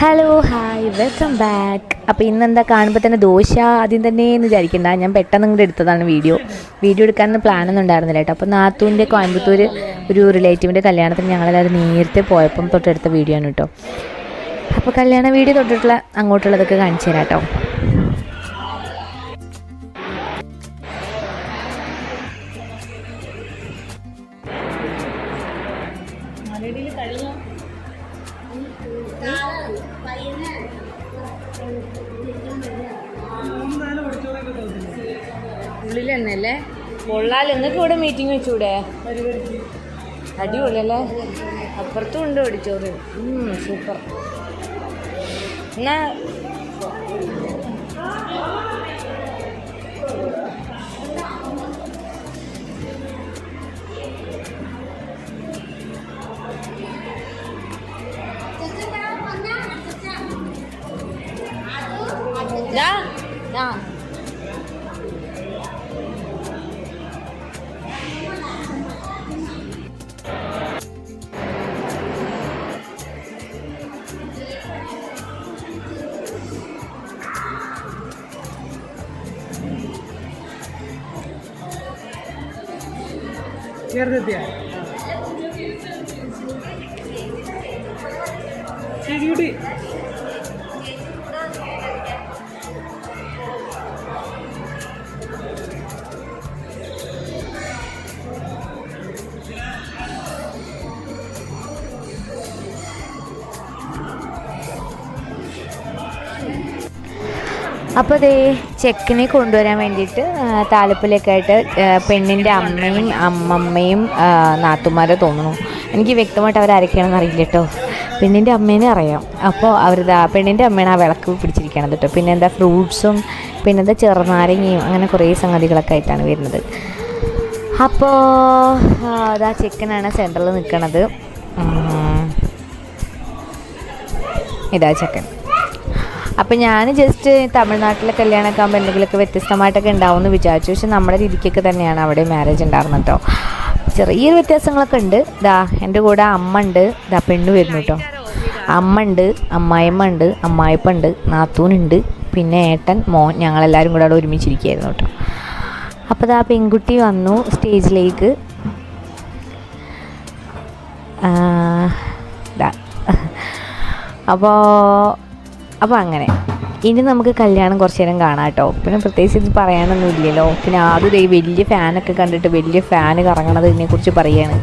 Hello hi welcome back അപ്പോൾ ഇന്നെന്താ കാണുമ്പോൾ തന്നെ ദോശ ആദ്യം തന്നെ എന്ന് വിചാരിക്കണ്ട. ഞാൻ പെട്ടെന്ന് ഇങ്ങോട്ട് എടുത്തതാണ് വീഡിയോ. വീഡിയോ എടുക്കാനൊന്നും പ്ലാനൊന്നും ഉണ്ടായിരുന്നില്ല കേട്ടോ. അപ്പോൾ നാത്തൂന്റെ കോയമ്പത്തൂർ ഒരു റിലേറ്റീവിന്റെ കല്യാണത്തിന് ഞങ്ങളെല്ലാവരും നേരത്തെ പോയപ്പം തൊട്ടെടുത്ത വീഡിയോ ആണ് കേട്ടോ. അപ്പോൾ കല്യാണ വീഡിയോ തൊട്ടിട്ടുള്ള അങ്ങോട്ടുള്ളതൊക്കെ കാണിച്ചു തരാം കേട്ടോ. ഉള്ളിൽ തന്നെ അല്ലേ കൊള്ളാൽ നിങ്ങൾക്ക് ഇവിടെ മീറ്റിംഗ് വെച്ചൂടെ? അടിപൊളിയല്ലേ? അപ്പുറത്തും ഉണ്ട് ഓടിച്ചോറ് സൂപ്പർ എന്നാ? ദാ, ദാ. ചേർന്നെത്തിയ ചേച്ചിക്കുട്ടി അപ്പോൾ അതേ ചെക്കിനെ കൊണ്ടുവരാൻ വേണ്ടിയിട്ട് താലപ്പിലേക്കായിട്ട് പെണ്ണിന്റെ അമ്മയും അമ്മമ്മയും നാത്തുമാരെ തോന്നുന്നു. എനിക്ക് വ്യക്തമായിട്ട് അവരാരൊക്കെയാണെന്ന് അറിയില്ല കേട്ടോ പെണ്ണിന്റെ അമ്മേനെ അറിയാം. അപ്പോൾ അവരിതാ പെണ്ണിന്റെ അമ്മയാണ് ആ വിളക്ക് പിടിച്ചിരിക്കണത് കേട്ടോ പിന്നെ എന്താ ഫ്രൂട്ട്സും പിന്നെ എന്താ ചെറുനാരങ്ങയും അങ്ങനെ കുറേ സംഗതികളൊക്കെ ആയിട്ടാണ് വരുന്നത്. അപ്പോൾ അതാ ചെക്കനാണ് സെന്ററിൽ നിൽക്കണത്. ഇതാ ചെക്കൻ. അപ്പം ഞാൻ ജസ്റ്റ് തമിഴ്നാട്ടിലെ കല്യാണമൊക്കെ ആകുമ്പോൾ എന്തെങ്കിലുമൊക്കെ വ്യത്യസ്തമായിട്ടൊക്കെ ഉണ്ടാവും എന്ന് വിചാരിച്ചു. പക്ഷെ നമ്മുടെ രീതിക്കൊക്കെ തന്നെയാണ് അവിടെ മാരേജ് ഉണ്ടായിരുന്നത് കേട്ടോ ചെറിയൊരു വ്യത്യാസങ്ങളൊക്കെ ഉണ്ട്. ദാ എന്റെ കൂടെ അമ്മ ഉണ്ട്. ദാ പെണ്ണ് വരുന്നു കേട്ടോ അമ്മ ഉണ്ട് അമ്മായിമ്മ ഉണ്ട് അമ്മായിപ്പ ഉണ്ട് നാത്തൂനുണ്ട് പിന്നെ ഏട്ടൻ മോൻ ഞങ്ങളെല്ലാവരും കൂടെ അവിടെ ഒരുമിച്ചിരിക്കുകയായിരുന്നു കേട്ടോ അപ്പോൾ ദാ പെൺകുട്ടി വന്നു സ്റ്റേജിലേക്ക്. ആ, അപ്പോൾ അപ്പോൾ അങ്ങനെ. ഇനി നമുക്ക് കല്യാണം കുറച്ച് നേരം കാണാം കേട്ടോ പിന്നെ പ്രത്യേകിച്ച് ഇത് പറയാനൊന്നും ഇല്ലല്ലോ. പിന്നെ ആദ്യം ഈ വലിയ ഫാനൊക്കെ കണ്ടിട്ട് വലിയ ഫാൻ കറങ്ങണത് ഇതിനെക്കുറിച്ച് പറയാണ്.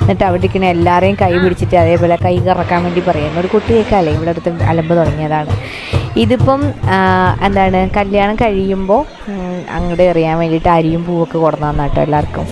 എന്നിട്ട് അവിടെ ഇരിക്കുന്ന എല്ലാവരെയും കൈ പിടിച്ചിട്ട് അതേപോലെ കൈ കറക്കാൻ വേണ്ടി പറയുന്നു ഒരു കുട്ടി കേൾക്കാല്ലേ? ഇവിടെ അടുത്ത് അലമ്പ് തുടങ്ങിയതാണ്. ഇതിപ്പം എന്താണ് കല്യാണം കഴിയുമ്പോൾ അങ്ങോട്ട് എറിയാൻ വേണ്ടിയിട്ട് അരിയും പൂവൊക്കെ കൊടുന്നു തന്നാട്ടോ എല്ലാവർക്കും.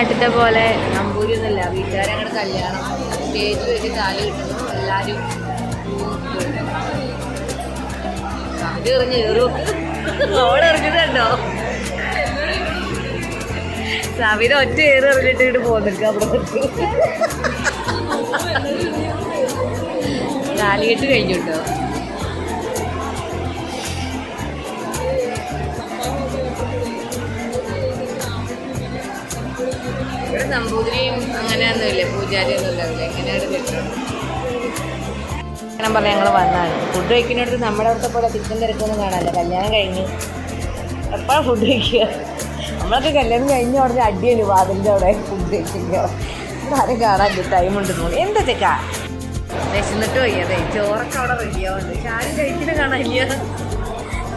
നാട്ടിലത്തെ പോലെ നമ്പൂരി ഒന്നുമില്ല വീട്ടുകാരെ അങ്ങോട്ട് കല്യാണം സ്റ്റേജ് വെച്ച് കാൽ കിട്ടുന്നു. എല്ലാവരും അത് എറിഞ്ഞ് കയറും. ഓടെ എറിഞ്ഞതുണ്ടോ സവിത ഒറ്റ ഏറ് എറിഞ്ഞിട്ട് ഇട്ട് പോന്നിട്ട് അവിടെ കാലികെട്ട് കഴിഞ്ഞു കേട്ടോ. നമ്പൂതിരിയും അങ്ങനെയൊന്നുമില്ല? പൂജാരി ഒന്നും ഉണ്ടാവില്ല എങ്ങനെയാണ് കിട്ടുന്നത് ഞാൻ ഞങ്ങൾ വന്നാണ്. ഫുഡ് കഴിക്കുന്നിടത്ത് നമ്മുടെ അവിടുത്തെ പോലെ തിക്കും തിരക്കൊന്നും കാണാനല്ല. കല്യാണം കഴിഞ്ഞു എപ്പോഴാണ് ഫുഡ് കഴിക്കുക? നമ്മളൊക്കെ കല്യാണം കഴിഞ്ഞ ഉടനെ അടിയാണ് വാതിലിന്റെ അവിടെ ഫുഡ് കഴിക്കുക ആരും കാണാൻ ടൈം ഉണ്ടെന്ന് തോന്നി എന്താ ചെക്ക വിശന്നിട്ട് പോയി. അതെ ചോറൊക്കെ അവിടെ റെഡിയാവുന്നുണ്ട് പക്ഷെ ആരും കഴിക്കുന്നത് കാണാനില്ല.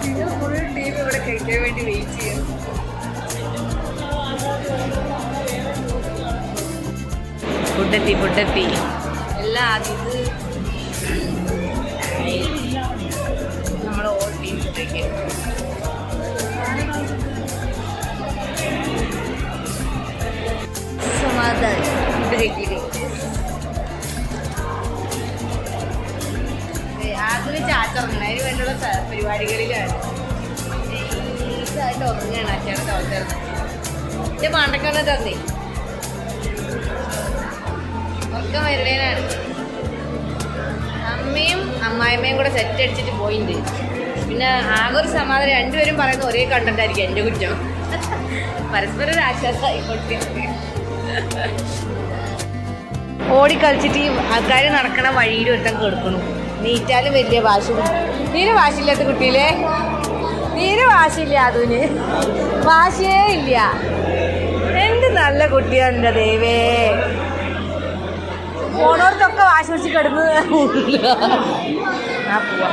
നിങ്ങൾ ഫുൾ ടീം ഇവിടെ കഴിക്കാൻ വേണ്ടി വെയിറ്റ് ചെയ്യാം പുട്ടത്തി പുട്ടത്തി എല്ലാ അതിഥി നമ്മൾ സമാധാനം. ഇതിലേക്ക് വേണ്ടിയുള്ള പരിപാടികളിലാണ്. ഇതായിട്ട് ഉറങ്ങുകയാണ്. അച്ഛനെ തോറ്റത് ഇത് പാണ്ടക്കാരനെ തന്നെ. ഉറക്കം വരുടേനാണ് അമ്മയും അമ്മായിമ്മയും കൂടെ സെറ്റ് അടിച്ചിട്ട് പോയിന്റ് പിന്നെ ആകെ ഒരു സമാധാനം. രണ്ടുപേരും പറയുന്ന ഒരേ കണ്ടന്റ് ആയിരിക്കും എന്റെ കുറ്റം. പരസ്പരം ഒരു ആശ്വാസമായി കൊടുത്തിട്ട് ഓടിക്കളിച്ചിട്ട് ഈ ആൾക്കാർ നടക്കണ വഴിയിൽ ഒരുത്തം കൊടുക്കണു നീറ്റാലും വലിയ വാശി. തീരെ വാശിയില്ലാത്ത കുട്ടിയിലേ തീരെ വാശിയില്ല അതിന്. വാശിയേ ഇല്ല. എന്ത് നല്ല കുട്ടിയാണ് ദൈവേ. പോണോടത്തൊക്കെ വാശി പിടിച്ച് കിടന്ന് ആ പോവാ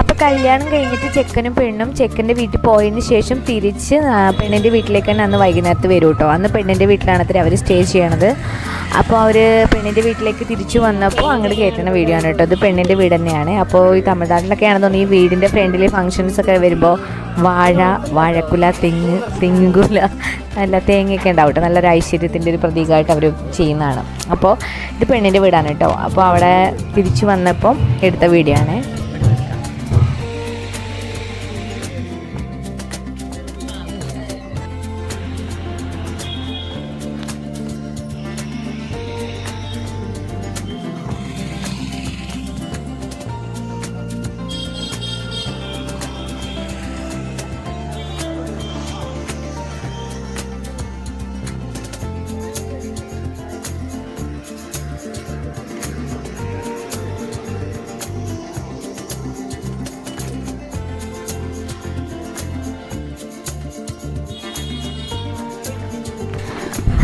അപ്പോൾ കല്യാണം കഴിഞ്ഞിട്ട് ചെക്കനും പെണ്ണും ചെക്കന്റെ വീട്ടിൽ പോയതിന് ശേഷം തിരിച്ച് പെണ്ണിന്റെ വീട്ടിലേക്ക് തന്നെ അന്ന് വൈകുന്നേരത്ത് വരും കേട്ടോ. അന്ന് പെണ്ണിന്റെ വീട്ടിലാണ് അത്ര അവർ സ്റ്റേ ചെയ്യണത്. അപ്പോൾ അവർ പെണ്ണിന്റെ വീട്ടിലേക്ക് തിരിച്ചു വന്നപ്പോൾ അങ്ങോട്ട് കയറ്റുന്ന വീഡിയോ ആണ് കേട്ടോ. അത് പെണ്ണിന്റെ വീട് തന്നെയാണ്. അപ്പോൾ ഈ തമിഴ്നാട്ടിലൊക്കെ ആണെന്ന് ഈ വീടിന്റെ ഫ്രണ്ടിൽ ഫങ്ഷൻസ് ഒക്കെ വരുമ്പോൾ വാഴ വാഴക്കുല തെങ്ങ് തെങ്ങുകുല നല്ല തേങ്ങയൊക്കെ ഉണ്ടാവും കേട്ടോ. നല്ലൊരു ഐശ്വര്യത്തിന്റെ ഒരു പ്രതീകമായിട്ട് അവർ ചെയ്യുന്നതാണ്. അപ്പോൾ ഇത് പെണ്ണിന്റെ വീടാണ് കേട്ടോ. അപ്പോൾ അവിടെ തിരിച്ചു വന്നപ്പം എടുത്ത വീഡിയോ ആണ്.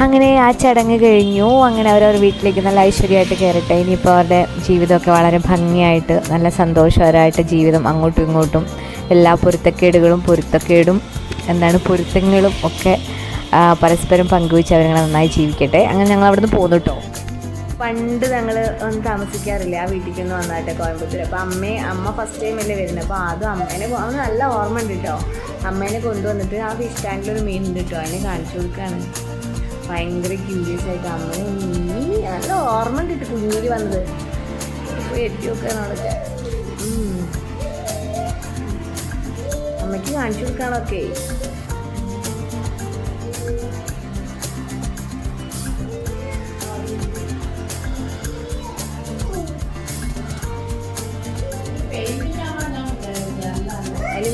അങ്ങനെ ആ ചടങ്ങ് കഴിഞ്ഞു. അങ്ങനെ അവരവർ വീട്ടിലേക്ക് നല്ല ഐശ്വര്യമായിട്ട് കയറട്ടെ. ഇനിയിപ്പോൾ അവരുടെ ജീവിതമൊക്കെ വളരെ ഭംഗിയായിട്ട് നല്ല സന്തോഷകരമായിട്ട് ജീവിതം അങ്ങോട്ടും ഇങ്ങോട്ടും എല്ലാ പൊരുത്തക്കേടുകളും പൊരുത്തക്കേടും എന്താണ് പൊരുത്തങ്ങളും ഒക്കെ പരസ്പരം പങ്കുവെച്ച് അവരങ്ങനെ നന്നായി ജീവിക്കട്ടെ. അങ്ങനെ ഞങ്ങൾ അവിടെ നിന്ന് പോന്നു കേട്ടോ പണ്ട് ഞങ്ങൾ ഒന്നും താമസിക്കാറില്ല ആ വീട്ടിലേക്ക് ഒന്ന് വന്നാട്ടെ കോയമ്പത്തൂർ അപ്പോൾ അമ്മയെ അമ്മ ഫസ്റ്റ് ടൈം അല്ലേ വരുന്നത് അപ്പോൾ അതും അമ്മേനെ അവന് നല്ല ഓർമ്മ ഉണ്ട് കേട്ടോ അമ്മേനെ കൊണ്ടുവന്നിട്ട് ആ ഫിഷ് ടാങ്കിലൊരു മീൻ ഉണ്ട് കേട്ടോ അതിനെ കാണിച്ചു കൊടുക്കുകയാണ് ഭയങ്കര ക്യൂരിയസ് ആയിട്ട് അമ്മയെ മീൻ നല്ല ഓർമ്മ കിട്ടി കുഞ്ഞിരി വന്നത്. ഇപ്പോൾ എത്തി ഉം. അമ്മയ്ക്ക് കാണിച്ചു കൊടുക്കാണൊക്കെ.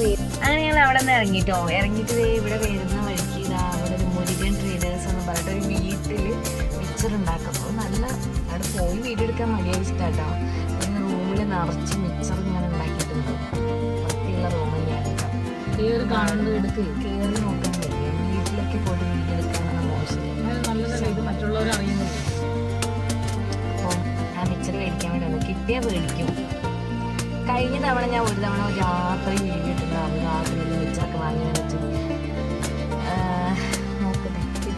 മീൻ അങ്ങനെ ഞങ്ങൾ അവിടെ നിന്ന് ഇറങ്ങിട്ടോ. ഇറങ്ങിയിട്ട് ഇവിടെ വരുന്ന വഴിക്ക് ഇതാ ഒരു വീട്ടിൽ മിച്ചർ ഉണ്ടാക്കുന്നത് നല്ല അവിടെ പോയി വീഡിയോ എടുക്കാൻ മടിയായിട്ടാട്ടോ പിന്നെ റൂമിൽ നിറച്ച് മിക്സർ ഞാൻ ഉണ്ടാക്കിയിട്ടുണ്ട്. വൃത്തിയുള്ള റൂം തന്നെയാണ് കേട്ടോ കയറി കാണുന്ന എടുക്ക്. കയറി നോക്കാൻ കഴിയും വീട്ടിലൊക്കെ പോയിട്ട് വീഡിയോ എടുക്കാൻ മോശം മറ്റുള്ളവർ അറിയുന്നത് അപ്പോൾ ആ മിക്സർ മേടിക്കാൻ വേണ്ടി കിട്ടിയാൽ മേടിക്കും. കഴിഞ്ഞ തവണ ഞാൻ ഒരു തവണ യാത്ര രാത്രി വീഡിയോ ഇട്ടിട്ടുണ്ടായിരുന്നു രാത്രി ഒരു മിച്ചറൊക്കെ വാങ്ങി വെച്ചു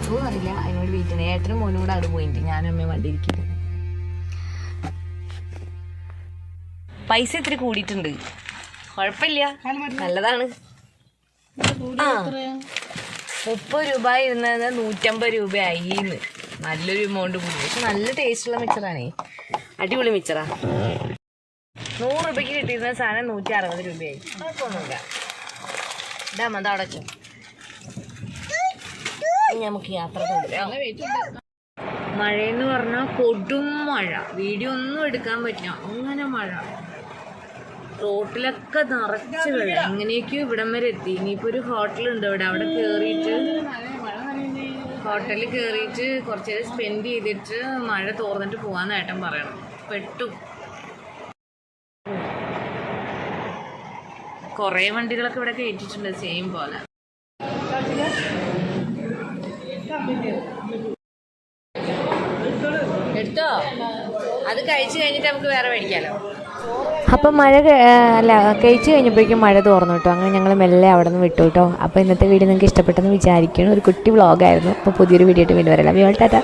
കിട്ടുമോ അറിയില്ല. അതിനോട് വീട്ടിന് ഏട്ടനും മോനും കൂടെ അവിടെ പോയിട്ട് ഞാനും അമ്മയും വണ്ടി ഇരിക്കുന്നത് പൈസ ഇത്തിരി കൂടിയിട്ടുണ്ട്. കുഴപ്പമില്ല. നല്ലതാണ്. മുപ്പത് രൂപ ഇരുന്നത് നൂറ്റമ്പത് രൂപയായി നല്ലൊരു എമൗണ്ട് കൂടി. പക്ഷെ നല്ല ടേസ്റ്റുള്ള മിച്ചറാണേ അടിപൊളി മിച്ചറാ നൂറ് രൂപയ്ക്ക് കിട്ടിയിരുന്ന സാധനം നൂറ്റി അറുപത് രൂപയായി. കുഴപ്പമൊന്നുമില്ല. ഇതാ മത അടച്ചു ഇനി നമുക്ക് യാത്ര തുടരാം. മഴയെന്ന് പറഞ്ഞാൽ കൊടും മഴ. വീഡിയോ ഒന്നും എടുക്കാൻ പറ്റില്ല. അങ്ങനെ മഴ. റോട്ടിലൊക്കെ നിറച്ച് വെള്ളം. അങ്ങനെയൊക്കെയോ ഇവിടം വരെ എത്തി. ഇനിയിപ്പോൾ ഒരു ഹോട്ടലുണ്ട് ഇവിടെ. അവിടെ കയറിയിട്ട് ഹോട്ടലിൽ കയറിയിട്ട് കുറച്ച് നേരം സ്പെൻഡ് ചെയ്തിട്ട് മഴ തോർന്നിട്ട് പോകാൻ ഏട്ടൻ പറയണം. പെട്ടു. കുറേ വണ്ടികളൊക്കെ ഇവിടെ കയറ്റിട്ടുണ്ട് സെയിം പോലെ. എടുത്തോ? അത് കഴിച്ചു കഴിഞ്ഞിട്ട് നമുക്ക് വേറെ മേടിക്കാലോ. അപ്പം മഴ അല്ല കഴിച്ച് കഴിഞ്ഞപ്പോഴേക്കും മഴ തോർന്നു കേട്ടോ. അങ്ങനെ ഞങ്ങൾ മെല്ലെ അവിടെ നിന്ന് വിട്ടു കേട്ടോ. അപ്പോൾ ഇന്നത്തെ വീഡിയോ നിങ്ങൾക്ക് ഇഷ്ടപ്പെട്ടെന്ന് വിചാരിക്കുന്നു. ഒരു കുട്ടി വ്ളോഗായിരുന്നു അപ്പോൾ പുതിയൊരു വീഡിയോ ആയിട്ട് വീണ്ടും വരാം. ടാറ്റ